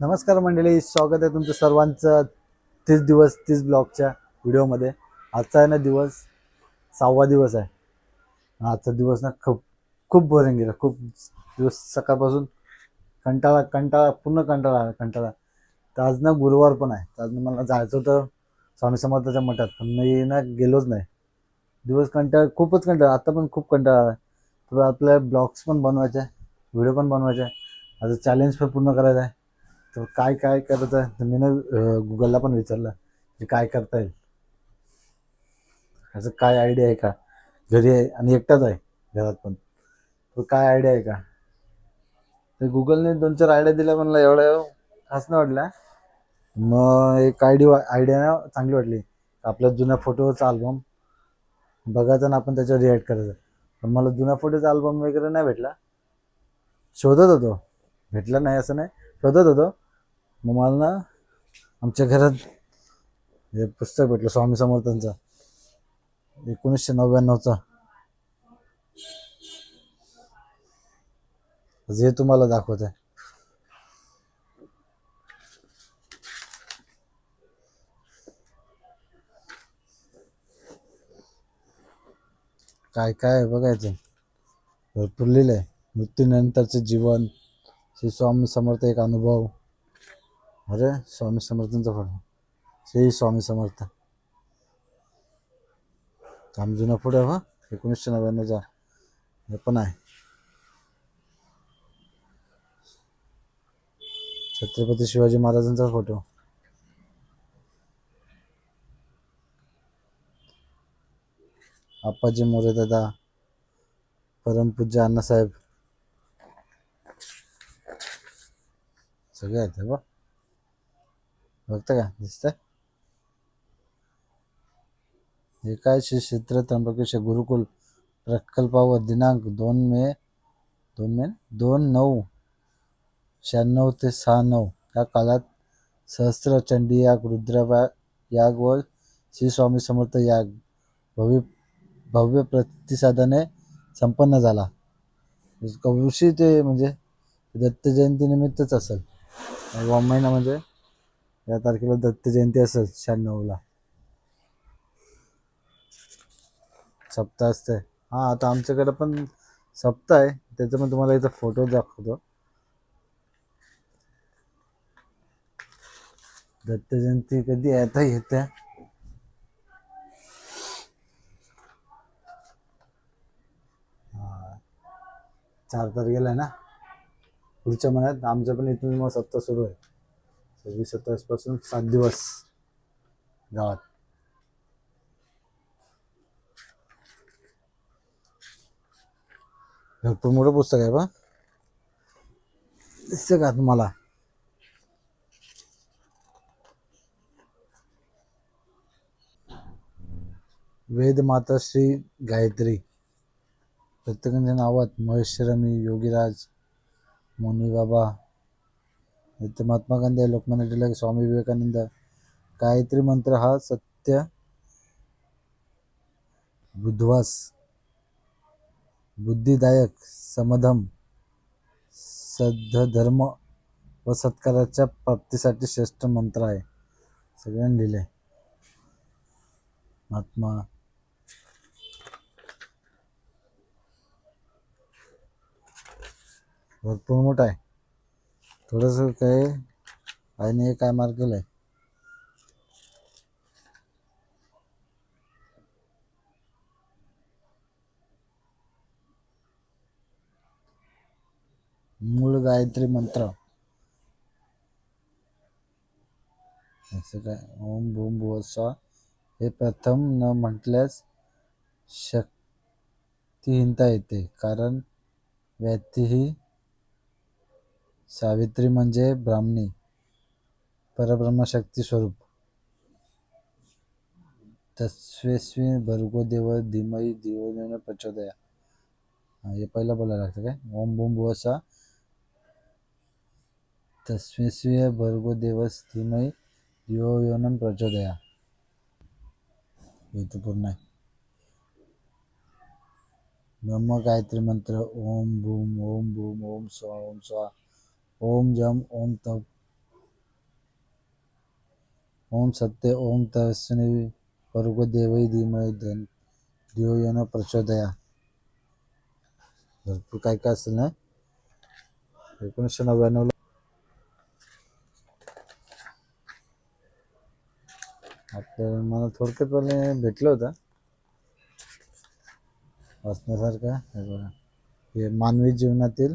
नमस्कार मंडळी स्वागत आहे तुमचं सर्वांचं तीस दिवस तीस ब्लॉगच्या व्हिडिओमध्ये. आजचा आहे ना दिवस सहावा दिवस आहे. आजचा दिवस ना खूप खूप बोरिंग गेला. खूप दिवस सकाळपासून कंटाळा कंटाळा पूर्ण कंटाळा आला कंटाळा. तर आज ना गुरुवार पण आहे. तर आज मला जायचं होतं स्वामी समर्थाच्या मठात पण मी ना गेलोच नाही. दिवस कंटाळा खूपच कंटाळा. आता पण खूप कंटाळा आला तर आपल्या ब्लॉग्स पण बनवायचे आहे व्हिडिओ पण बनवायचे. आहे आता चॅलेंज पण पूर्ण करायचं आहे. तर काय काय करायचं आहे? तर मी ना गुगलला पण विचारलं की काय करता येईल. असं काय आयडिया आहे का? घरी आहे आणि एकटाच आहे घरात पण. तर काय आयडिया आहे का? तर गुगलने दोन चार आयडिया दिल्या म्हणलं एवढं खास नाही वाटला. मग एक आयडिया आयडिया ना चांगली वाटली. आपल्या जुन्या फोटोचा अल्बम बघायचा आणि आपण त्याच्यावर रिॲक्ट करायचं. पण मला जुन्या फोटोचा अल्बम वगैरे नाही भेटला. शोधत होतो. भेटला नाही असं नाही. शोधत होतो मग मला ना आमच्या घरात हे पुस्तक भेटलं स्वामी समर्थांचं. एकोणीसशे नव्याण्णवचं. जे तुम्हाला दाखवत. आहे काय काय बघायचं? भरपूर लिहिलंय. आहे जीवन. श्री स्वामी समर्थ एक अनुभव. अरे स्वामी समर्थांचा फोटो. श्री स्वामी समर्थ. काम जुना फोटो हो, आहे हा एकोणीसशे नव्याण्णवचा हे पण आहे. छत्रपती शिवाजी महाराजांचा फोटो. आप्पाजी मोरे दादा परमपूज्य अण्णासाहेब. सगळे आहेत बा बघ. बघता का? दिसतंय? हे काय श्री क्षेत्र त्र्यंबकेश्वर गुरुकुल प्रकल्पावर दिनांक दोन मे दोन मे दोन नऊ शहाण्णव ते सहा नऊ या काळात सहस्त्र चंडी याग रुद्रवा याग व श्री स्वामी समर्थ याग भव्य भव्य प्रतिसादाने संपन्न झाला. कवृषी ते म्हणजे दत्त जयंतीनिमित्तच असेल. नववा महिना म्हणजे या तारखेला दत्त जयंती असेल शहाण्णवला. सप्ताह असते हां आता आमच्याकडे पण सप्ताह आहे. त्याचं पण तुम्हाला इथं फोटो दाखवतो. दत्त जयंती कधी आता येते चार तारखेला आहे ना? पुढच्या महिन्यात आमचं पण इथून मग सप्ताह सुरू आहे. सव्वीस सत्तावीसपासून सात दिवस गावात. भरपूर मोठं पुस्तक आहे बा. दिसतं का तुम्हाला? वेद माता श्री गायत्री. प्रत्येकांच्या नावात महेश्वरमी योगीराज मुनी बाबा इथे महात्मा गांधी आहे, लोकमान्य टिळक स्वामी विवेकानंद. गायत्री मंत्र हा सत्य बुद्धवास बुद्धिदायक समधम सद्धर्म व सत्काराच्या प्राप्तीसाठी श्रेष्ठ मंत्र आहे. सगळ्यांनी लिहिले. महात्मा भरपूर मोठा आहे. थोडंसं काय आईने काय मार केलं आहे मूळ गायत्री मंत्र. असं काय? ओम भूम भुवसा हे प्रथम न म्हटल्यास शक्तिहीनता येते. कारण व्यक्ती ही सावित्री म्हणजे ब्राह्मणी परब्रह्मशक्ती स्वरूप. तस्वेस्वी भर्गो देव धीमही दिवोन प्रचोदया. हा, हे पहिलं बोलायला लागतं काय? ओम भूम भुवसा तस्वेस्वी भर्गो देवस धीमही दिवो योनम प्रचोदया. हे तर पूर्ण आहे. ब्रह्म गायत्री मंत्र ओम भूम ओम भूम ओम स्वा ओम स्वा ओम जम ओम तप ओम सत्य ओम तस्मै पर्ग देवै धीमहि धन। धियो येणं प्रचोदया। भरपूर काय काय असेल ना? एकोणीसशे नव्याण्णवला आपल्याला मला थोडक्यात पहिले भेटलं होतं. वाचण्यासारखं. हे बघा. हे मानवी जीवनातील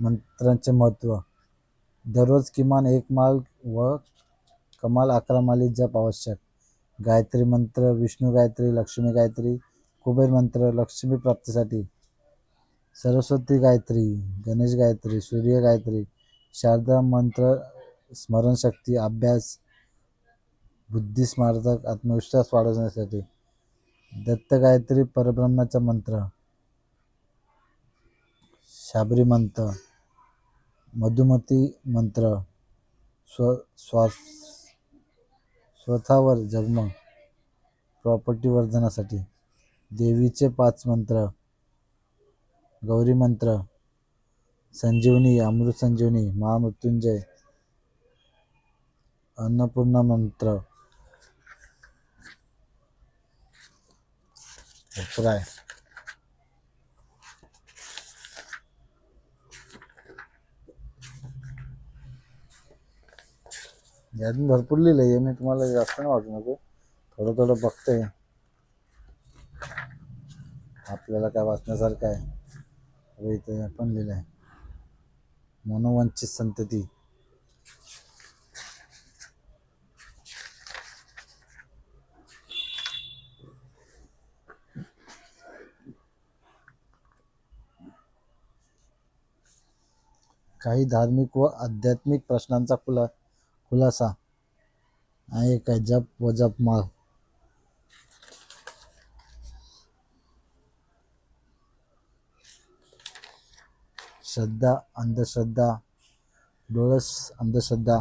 मंत्रांचे महत्त्व. दररोज किमान एक माल व कमाल अकरा माली जप आवश्यक. गायत्री मंत्र विष्णू गायत्री लक्ष्मी गायत्री कुबेर मंत्र लक्ष्मी प्राप्तीसाठी. सरस्वती गायत्री गणेश गायत्री सूर्य गायत्री शारदा मंत्र स्मरणशक्ती अभ्यास बुद्धिस्मारक आत्मविश्वास वाढवण्यासाठी. दत्त गायत्री परब्रह्माचा मंत्र. शाबरी मंत्र मधुमती मंत्र स्व श्वास स्वतःवर जगमग प्रॉपर्टी वर्धनासाठी देवीचे पाच मंत्र गौरी मंत्र संजीवनी अमृत संजीवनी महामृत्युंजय अन्नपूर्णा मंत्र यातून भरपूर लिहिलं आहे मी तुम्हाला जास्त नाही वाटू नको. थोडं थोडं बघते आपल्याला काय वाचण्यासारखं आहे. अरे इथं पण लिहिलं आहे मनोवंचित संतती. काही धार्मिक व आध्यात्मिक प्रश्नांचा खुला खुलासा आहे काय जप व जप माग श्रद्धा अंधश्रद्धा डोळस अंधश्रद्धा.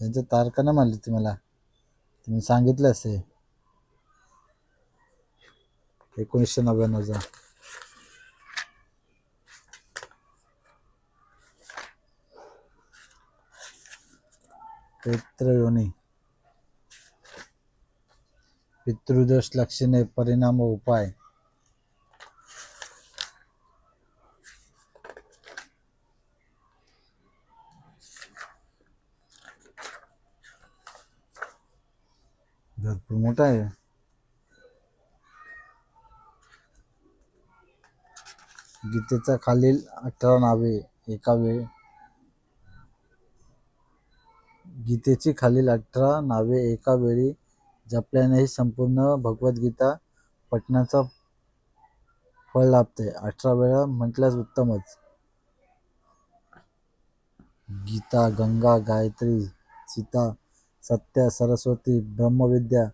यांच्या तारखा नाही मारली ती मला. तुम्ही सांगितलं असे एकोणीसशे नव्याण्णवचा. पितृयोनी पितृदोष लक्षणे परिणाम व उपाय. भरपूर मोठा आहे. गीतेचा खालील अठरा नावे एका वेळ. गीतेची खालील अठरा नावे एका वेळी जपल्यानेही संपूर्ण भगवद्गीता पठणाचा फळ लाभते. अठरा वेळा म्हटल्यास उत्तमच. गीता गंगा गायत्री सीता सत्या सरस्वती ब्रह्मविद्या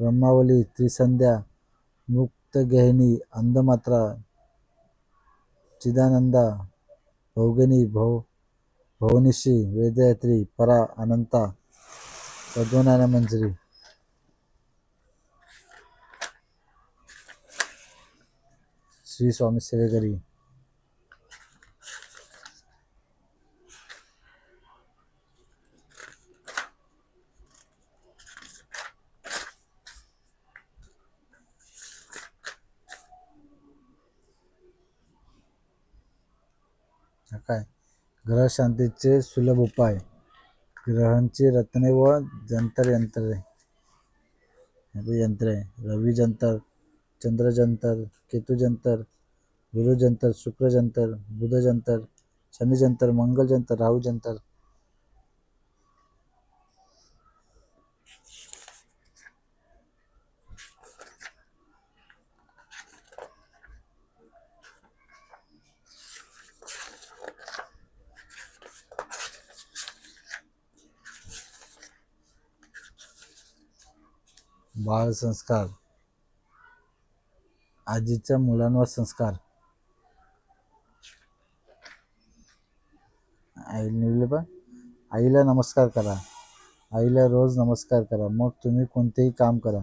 ब्रह्मावली त्रिसंध्या मुक्तगहिनी अंधमात्रा चिदानंदा भौगिनी भव भवनिशी वेदयात्री परा अनंता तद्वनाना मंजरी श्री स्वामी सेवेकरी हा काय ग्रहशांतीचे सुलभ उपाय. ग्रहांची रत्ने व जंतर यंत्रे. यंत्रे. रवी जंतर चंद्र जंतर केतु जंतर गुरु जंतर शुक्र जंतर बुध जंतर शनी जंतर मंगल जंतर राहू जंतर बाळ संस्कार आजीच्या मुलांवर संस्कार. आई निवले पण आईला नमस्कार करा. आईला रोज नमस्कार करा. मग तुम्ही कोणतेही काम करा.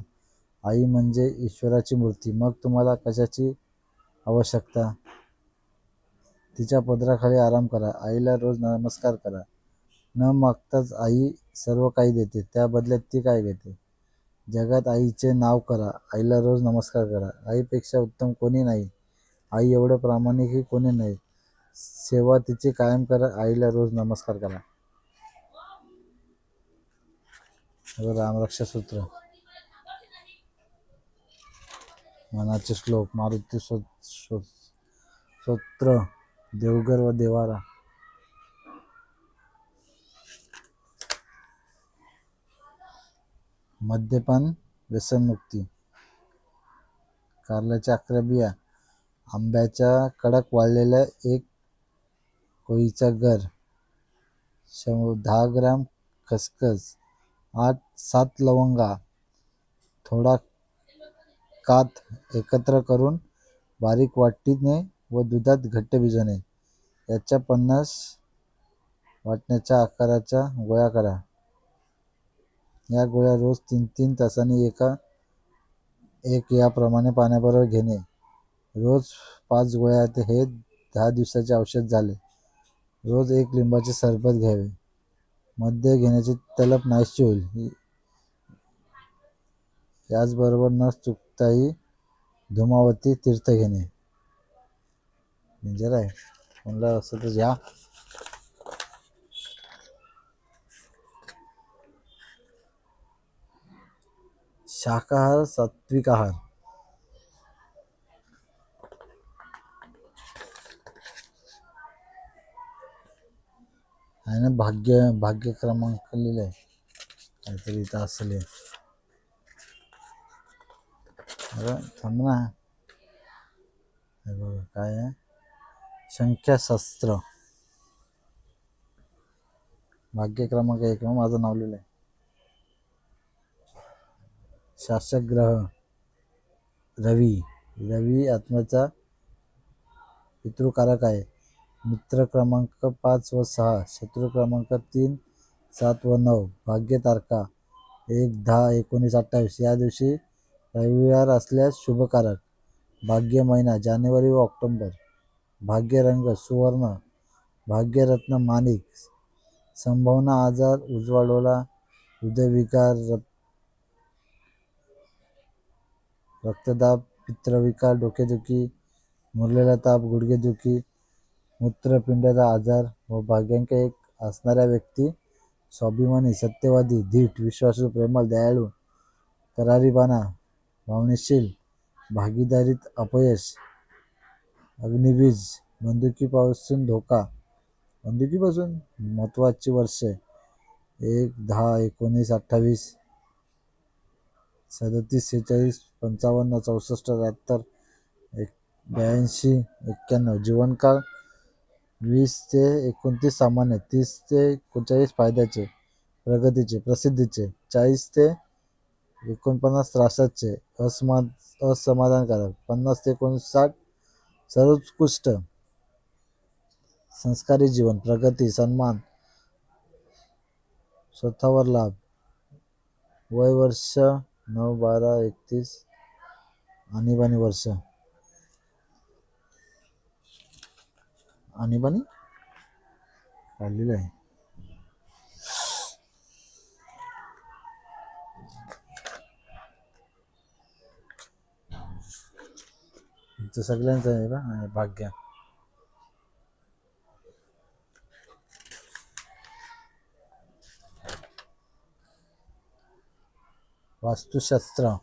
आई म्हणजे ईश्वराची मूर्ती. मग तुम्हाला कशाची आवश्यकता? तिच्या पदराखाली आराम करा. आईला रोज नमस्कार करा. न मागताच आई सर्व काही देते. त्या बदल्यात ती काय घेते? जगात आईचे नाव करा. आईला रोज नमस्कार करा. आईपेक्षा उत्तम कोणी नाही. आई एवढं प्रामाणिकही कोणी नाही. सेवा तिची कायम करा. आईला रोज नमस्कार करा. रामरक्षा सूत्र मनाचे श्लोक मारुती स्व- स्व- स्तोत्र देवगर व देवारा. मद्यपान व्यसनमुक्ती. कारल्याच्या अकरा बिया. आंब्याच्या कडक वाळलेल्या एक कोळीचा गर. शं दहा ग्राम खसखस. आठ सात लवंगा. थोडा कात एकत्र करून बारीक वाटीने व दुधात घट्ट भिजवणे याच्या पन्नास वाटण्याच्या आकाराच्या गोळ्या करा. या गोळ्या रोज तीन तीन तासांनी एका एक याप्रमाणे पाण्याबरोबर घेणे. रोज पाच गोळ्या ते हे दहा दिवसाचे औषध झाले. रोज एक लिंबाचे सरबत घ्यावे. मद्य घेण्याची तलप नाहीशी होईल. याचबरोबर न चुकताही धुमावती तीर्थ घेणे. म्हणजे डेंजर आहे म्हणलं असं तर या शाकाहार सात्विक आहार आहे ना भाग्य भाग्य क्रमांक लिहिलंय. काहीतरी इथं असले अरे थांब ना. बघा काय आहे? संख्याशास्त्र. भाग्य क्रमांक एक माझं नाव लिहिलंय. शासक ग्रह रवी. रवी आत्म्याचा पितृकारक आहे. मित्र क्रमांक पाच व सहा शत्रू क्रमांक तीन सात व नऊ भाग्य तारखा एक दहा एकोणीस अठ्ठावीस. या दिवशी रविवार असल्यास शुभकारक. भाग्य महिना जानेवारी व ऑक्टोंबर. भाग्य रंग सुवर्ण. भाग्यरत्न माणिक. संभावना आजार उजवाडोला हृदयविकार रक्त रक्तदाब पित्रविकार डोकेदुखी मुरलेला ताप गुडघेदुखी मूत्रपिंडाचा आजार व भाग्यांक एक असणाऱ्या व्यक्ती स्वाभिमानी सत्यवादी धीट विश्वासू प्रेमळ दयाळू करारीबाणा भावनेशील भागीदारीत अपयश अग्निबीज बंदुकीपासून धोका. बंदुकीपासून महत्त्वाची वर्षे एक दहा एकोणीस अठ्ठावीस सदतीस सेहेचाळीस पंचावन्न चौसष्ट त्र्याहत्तर एक ब्याऐंशी एक्क्याण्णव. जीवनकाळ वीस ते एकोणतीस सामान्य तीस ते एकोणचाळीस फायद्याचे प्रगतीचे प्रसिद्धीचे चाळीस ते एकोणपन्नास त्रासाचे असमा असमाधानकारक पन्नास ते एकोणसाठ सर्वोत्कृष्ट संस्कारी जीवन प्रगती सन्मान स्वतःवर लाभ वय वर्ष नऊ बारा एकतीस आणीबाणी वर्ष. आणीबाणी? काढलेलं आहे. इथं सगळ्यांचं आहे का भाग्य वास्तुशास्त्र.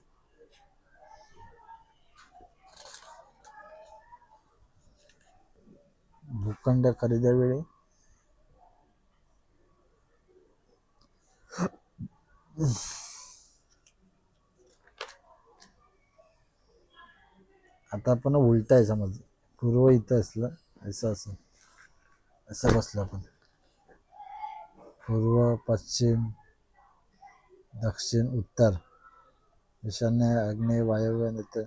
भूखंड खरेदीवेळी आता आपण उलट आहे समज. पूर्व इथं असलं असं असं. असं बसलं आपण. पूर्व पश्चिम दक्षिण उत्तर. ईशान्य आग्नेय वायव्य नृत्य.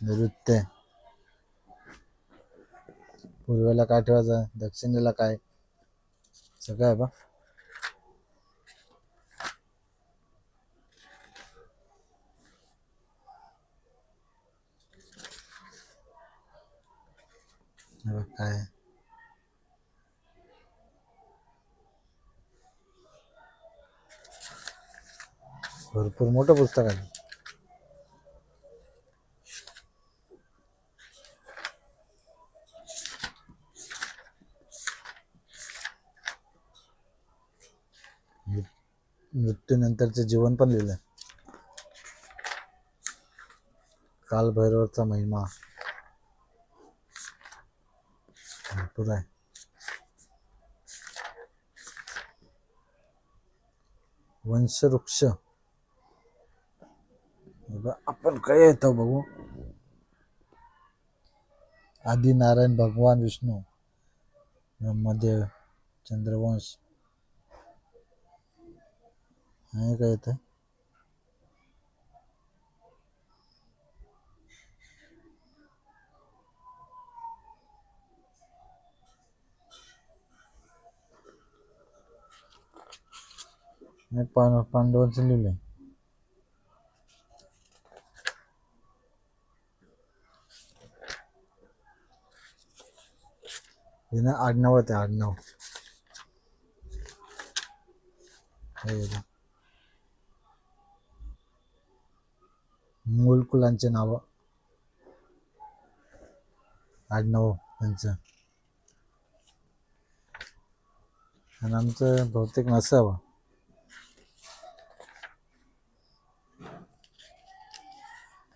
नैऋत्य पूर्वेला काय ठेवायचं? दक्षिणेला काय? सगळं आहे बा. काय भरपूर मोठं पुस्तक आहे. मृ- मृत्यूनंतरचे जीवन पण लिहिलं काल भैरवचा महिमा. भरपूर आहे. वंशवृक्ष. आपण काय येतो बघू? आदि नारायण भगवान विष्णू ब्रह्मदेव चंद्रवंश. हे काय येतं पांडवांचं लिहिलंय. ना आडनाव आहे ते आडनाव हे मूल कुलांचे नाव आडनाव त्यांचं आणि आमचं बहुतेक नसावं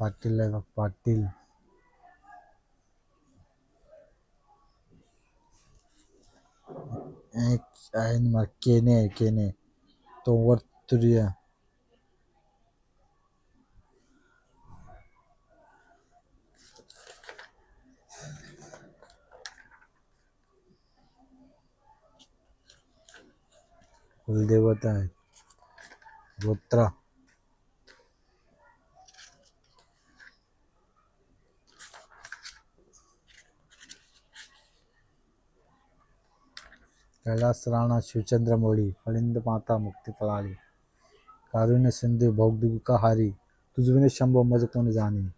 पाटील आहे बघ पाटील एक आहे ना मग केने आहे केने। तोवर तुरिया कुलदेवता आहे गोत्रा। कैलास राणा शिवचंद्र मोळी फलिंद माता मुक्ती फळाली कारुण्य सिंधू भौगदुका हारी तुझविने शंभो मज कोण जाणे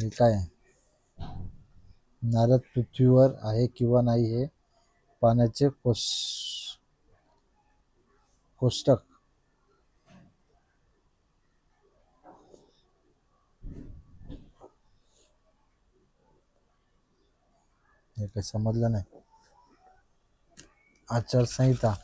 हे काय? नारद पृथ्वीवर आहे किंवा नाही हे पाण्याचे कोश कोष्टक. हे काही समजलं नाही आचारसंहिता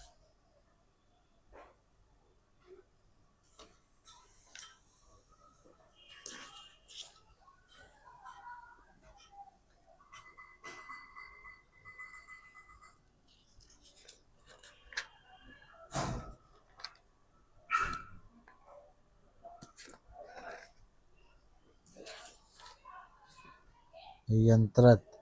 यंत्रात।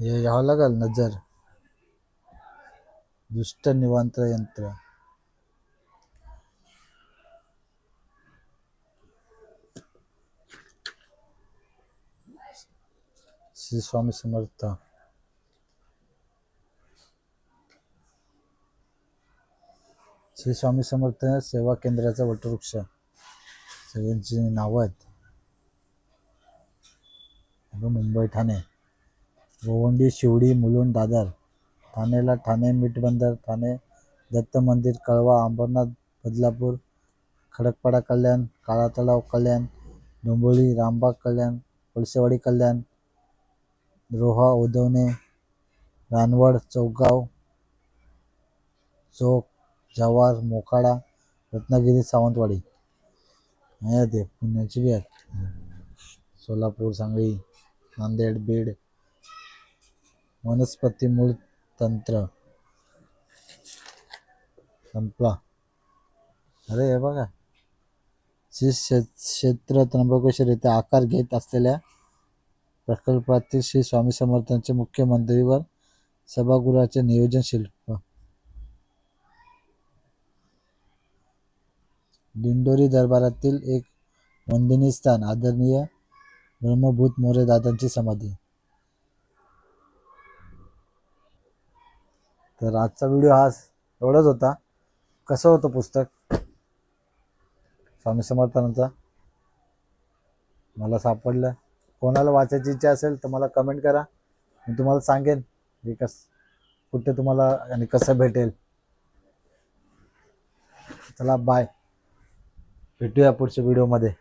हे घ्यावं लागेल नजर। दुष्ट निवांत यंत्र। श्री स्वामी समर्थ। श्री स्वामी समर्थ सेवा केंद्राचा वटवृक्ष। सगळ्यांची नावं आहेत। मुंबई ठाणे। गोवंडी शिवडी मुलुंड दादर ठाणेला ठाणे मीठबंदर ठाणे दत्त मंदिर कळवा अंबरनाथ बदलापूर खडकपाडा कल्याण काळा तलाव कल्याण डोंबिवली रामबाग कल्याण कोळसेवाडी कल्याण रोहा उदवणे रानवड चौगाव चौक जव्हार मोखाडा रत्नागिरी सावंतवाडी. हे ते पुण्याची बी आहेत सोलापूर सांगली नांदेड बीड वनस्पती मूळ तंत्र. संपला. अरे हे बघा. श्री क्षेत्र त्र्यंबकेश्वर येथे आकार घेत असलेल्या प्रकल्पातील श्री स्वामी समर्थांचे मुख्य मंदिरीवर सभागृहाचे नियोजन शिल्प. दिंडोरी दरबारातील एक वंदनीय स्थान आदरणीय ब्रह्मभूत मोरे दादांची समाधी. तर आजचा व्हिडिओ हा एवढाच होता. कसं होतं पुस्तक? स्वामी समर्थांचा. मला सापडलं. कोणाला वाचायची इच्छा असेल तर मला कमेंट करा. मी तुम्हाला सांगेन हे कस कुठे तुम्हाला आणि कसं भेटेल. चला बाय भेटूया पुढच्या व्हिडिओमध्ये